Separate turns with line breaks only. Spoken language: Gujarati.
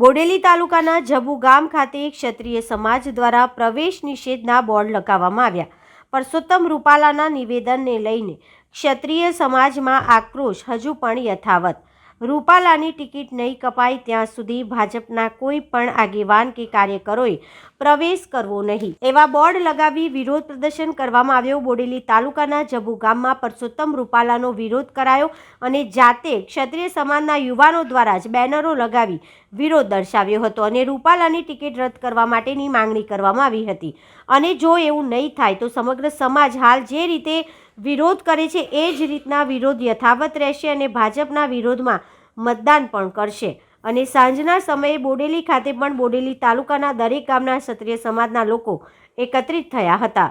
બોડેલી તાલુકાના જબુ ગામ ખાતે ક્ષત્રિય સમાજ દ્વારા પ્રવેશ નિષેધના બોર્ડ લગાવવામાં આવ્યા. પરસોત્તમ રૂપાલાના નિવેદનને લઈને ક્ષત્રિય સમાજમાં આક્રોશ હજુ પણ યથાવત. રૂપાલાની ટિકિટ નહીં કપાય ત્યાં સુધી ભાજપના કોઈ પણ આગેવાન કે કાર્યકરોએ પ્રવેશ કરવો નહીં. એવા બોર્ડ લગાવી વિરોધ પ્રદર્શન કરવામાં આવ્યો. બોડેલી તાલુકાના જબુ ગામમાં પરસોત્તમ રૂપાલાનો વિરોધ કરાયો અને જાતે ક્ષત્રિય સમાજના યુવાનો દ્વારા જ બેનરો લગાવી વિરોધ દર્શાવ્યો હતો અને રૂપાલાની ટિકિટ રદ કરવા માટેની માંગણી કરવામાં આવી હતી. અને જો એવું નહીં થાય તો સમગ્ર સમાજ હાલ જે રીતે વિરોધ કરે છે એ જ રીતના વિરોધ યથાવત રહેશે અને ભાજપના વિરોધમાં મતદાન પણ કરશે. અને સાંજના સમયે બોડેલી ખાતે પણ બોડેલી તાલુકાના દરેક ગામના ક્ષત્રિય સમાજના લોકો એકત્રિત થયા હતા.